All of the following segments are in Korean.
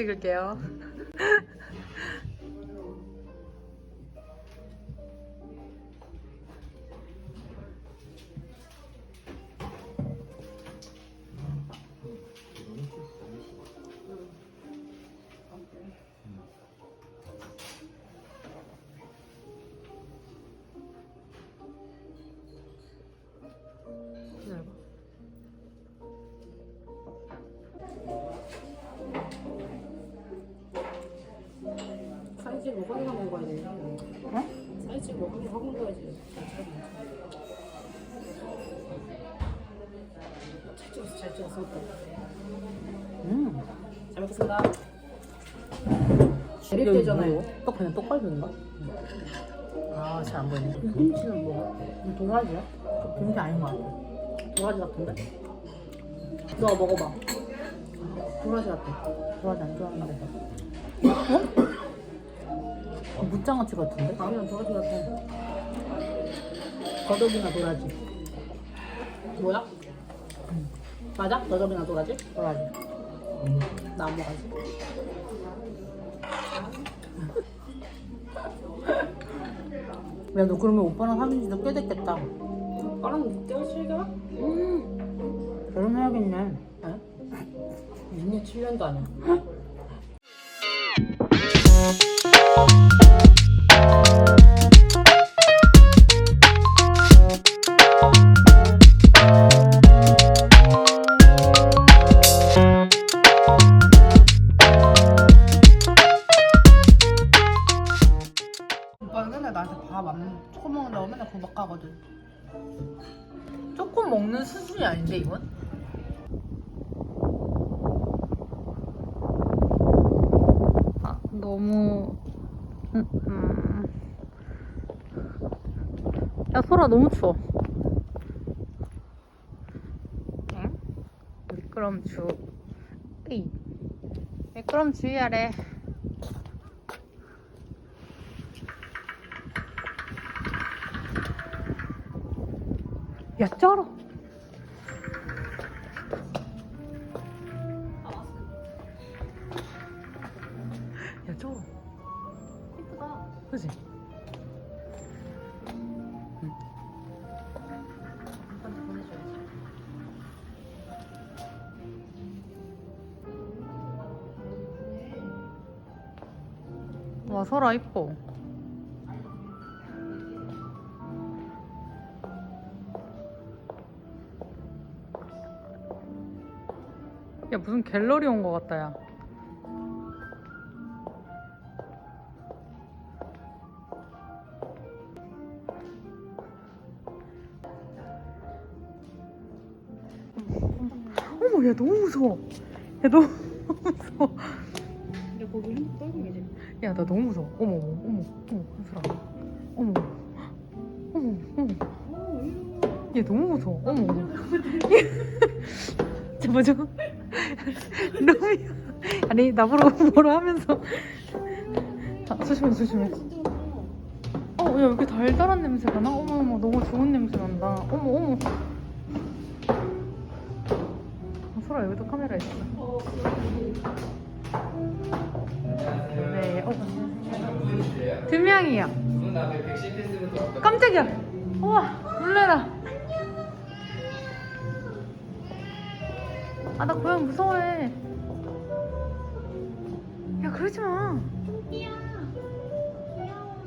찍을게요. 사이즈 뭐 확인하고 먹어야지. 잘 찍었어, 잘 찍었어. 음. 잘 먹겠습니다. 내릴 때잖아요. 떡 그냥 떡갈비인가? 아, 잘 안 보이네. 김치는 뭐야? 도라지야? 김치 아닌 것 같아. 도라지 같은데? 너 먹어봐. 도라지 같아. 도라지 안 좋아하는데. 어? 어, 무장아찌 같은데? 아니야, 도라지 같아. 거덕이나 도라지. 뭐야? 맞아? 너접이나 도라지? 도라지. 나안 먹어야지. 야, 너 그러면 오빠랑 사귄 지도 꽤 됐겠다. 오빠랑 6개월, 7개월? 음. 결혼해야겠네. 에? 6년, 7년도 아니야. 오빠 맨날 나한테 밥안 조금 먹는다고 맨날 구박하거든. 조금 먹는 수준이 아닌데 이건? 아 너무 음, 음. 야 소라 너무 추워. 응? 미끄럼 주. 으이. 미끄럼 주의하래. 야 쩔어. 보내줘야지. 와 설아 이뻐. 야 무슨 갤러리 온거 같다 야. 무 무서워. 야 너무 무서워. 근데 거기 떨고 계지. 야 나 너무 무서워. 어머 어머 어머 어머 한솔아. 어머 어머 어머. 얘 너무 무서워. 어머 어머. 저거 저거. 너무 아니 나보러 뭐라 하면서. 아, 조심해 조심해. 어, 야 여기 달달한 냄새가 나? 어머 어머 너무 좋은 냄새 난다. 어머 어머. 아, 소라 여기도 카메라 있어. 네, 어. 두 명이요. 깜짝이야. 우와, 놀래라. 아, 나 고양 무서워해. 야, 그러지 마.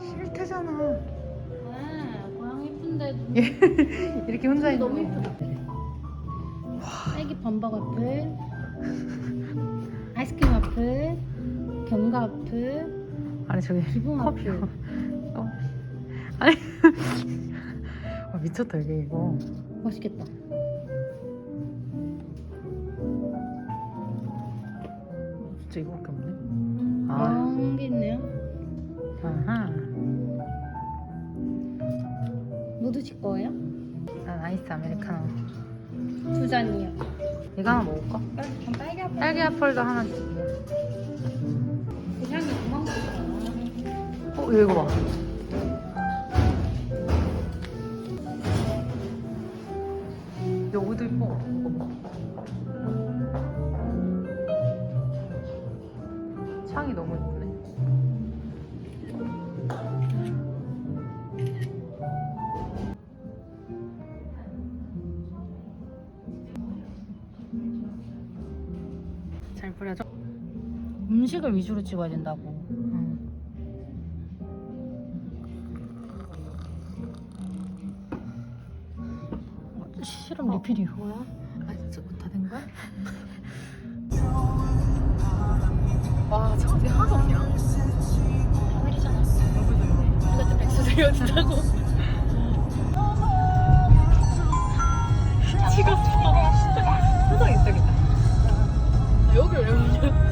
싫대잖아. 네, 고양이 이쁜데 얘 이렇게 혼자 있는 너무 거. 이쁘다. 범벅 앞을, 아이스크림 앞을, 견과 앞을, 아니 저기 기본 커피. 앞을. 어. 아니. 와, 미쳤다 이게 이거. 맛있겠다. 진짜 이거밖에 없네. 아, 그런 게 있네요. 아하. 모두 제 거예요? 난 아이스 아메리카노. 두 잔이요. 이거 하나 먹을까? 그럼 딸기 앞을. 딸기 애플도 하나 주세요. 그 향이 도망가잖아. 어, 이거 봐. 여기도 이뻐. 이거 봐. 음식을 위주로 찍어야 된다고. 응. 어, 실험 리필이요. 뭐야? 아 저거 다된 거야? 와 어떻게 하나도 없냐? 당일이잖아. 너무 좋네. 이것도 백수 들려준다고. 찍었어. 표정 이쁘겠다. 여기 왜?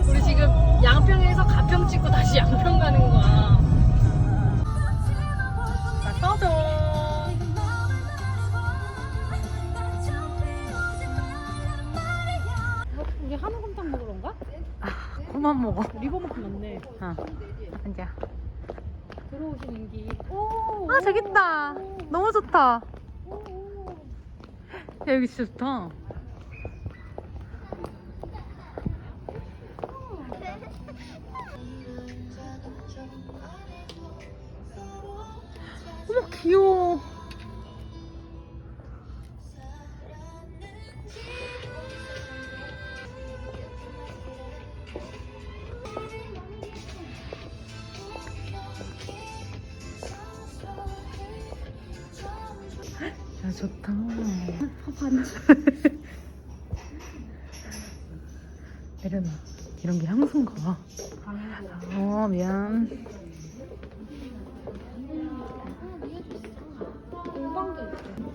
우리 지금 양평에서 가평 찍고 다시 양평 가는 거야. 나 꺼줘. 우리 한우곰탕 먹으러 온가? 그만 먹어. 리버만큼 맞네. 어. 앉아. 들어오시는 길. 오. 아 저기 있다. 너무 좋다. 야, 여기 진짜 좋다. 어머 귀여워. 야 좋다. 내려놔. 이런 게 향수인가 봐. 어 미안. 공방도 있어.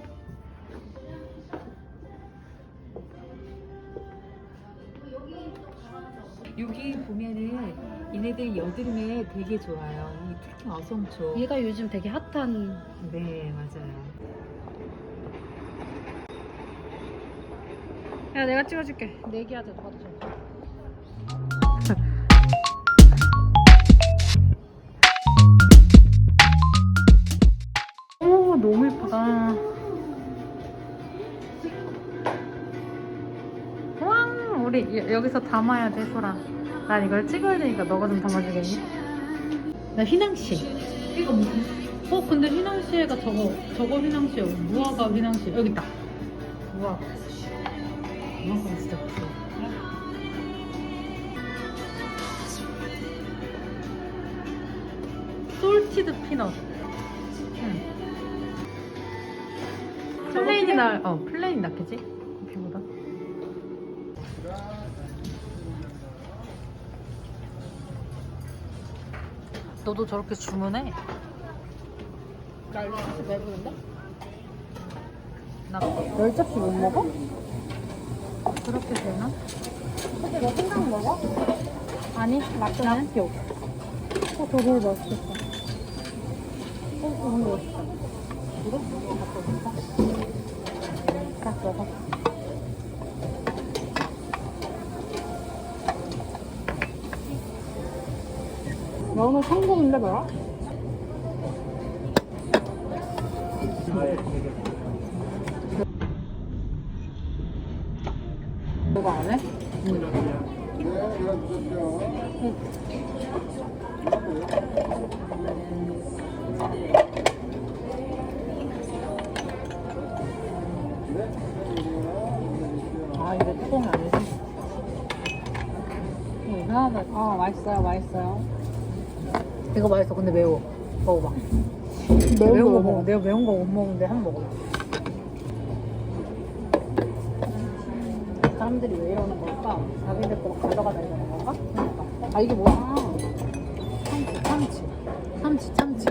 여기 보면은 얘네들 여드름에 되게 좋아요. 이 특히 어성초. 얘가 요즘 되게 핫한. 네, 맞아요. 야 내가 찍어줄게. 내기하자. 봐도 줘. 오 우리 여- 여기서 담아야 돼 소라. 난 이걸 찍어야 되니까 너가 좀 담아주겠니? 나 휘낭시. 이거 무슨? 어 근데 휘낭시에가 저거 저거 휘낭시야. 무화과 휘낭시 여기 있다. 무화과. 무화과 진짜 좋아. 솔티드 피넛. 응. 플레인이 나, 어, 플레인이 낫겠지? 너도 저렇게 주문해? 날 내부른다? 나 열 접시 못 먹어? 그렇게 되나? 근데 너 생강 먹어? 아니, 낙교는? 낙교. 어, 저거 맛있겠다. 어, 너무 맛있다. 이거? 바꿔볼까? 딱 먹어. 너무 성공인데, 뭐야? 너가 안 해? 아, 이거 뚜껑이 아니지? 이상하다. 어 맛있어요 맛있어요. 이거 맛있어. 근데 매워. 먹어봐. 매운, 거 먹어. 내가 매운 거 못 먹는데 한 번 먹어봐. 사람들이 왜 이러는 걸까? 자기들 거막 가져가다 이러는 건가? 아 이게 뭐야? 참치, 참치. 참치, 참치.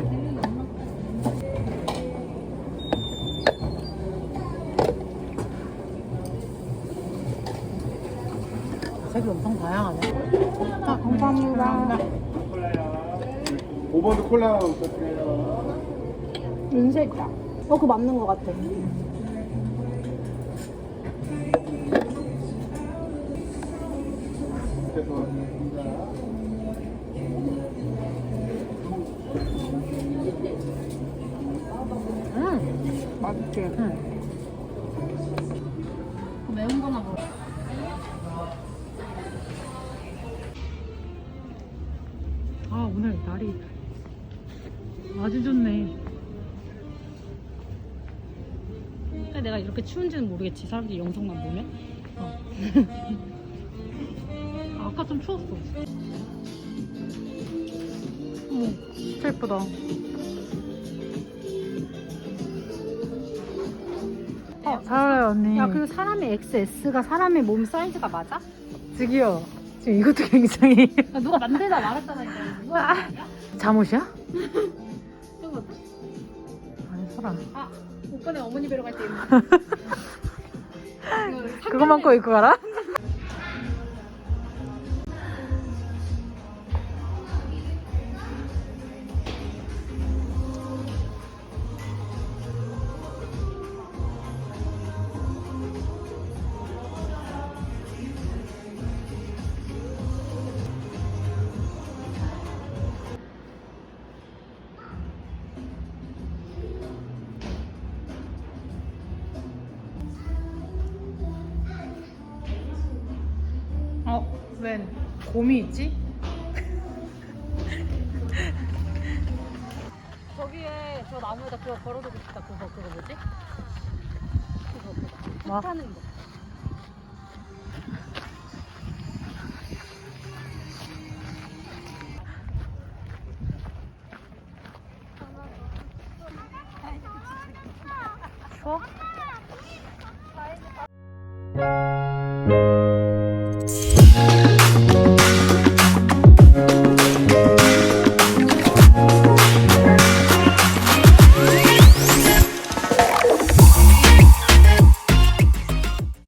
색이 엄청 다양하네. 아, 감사합니다. 5번도 콜라. 윤세 있다. 어 그거 맞는 것 같아. 음, 맛있지. 음. 아주 좋네. 근데 내가 이렇게 추운지는 모르겠지. 사람들이 영상만 보면. 아, 아까 좀 추웠어. 어머, 진짜 예쁘다. 어, 잘 어울려요, 언니. 야, 그 사람의 XS가 사람의 몸 사이즈가 맞아? 저기요. 지금 이것도 굉장히. 야, 누가 만들다 말았잖아, 이거. 이거 아니야? 잠옷이야? 이거 아니, 설아. 아, 오빠네 어머니 뵈러 갈 때 그것만 꼭 입고 가라? 어, 웬 곰이 있지? 저기에 저 나무에다 그거 걸어두고 싶다. 그거 그거 뭐지? 그거 그거. 뭐? 타는 거. 추워?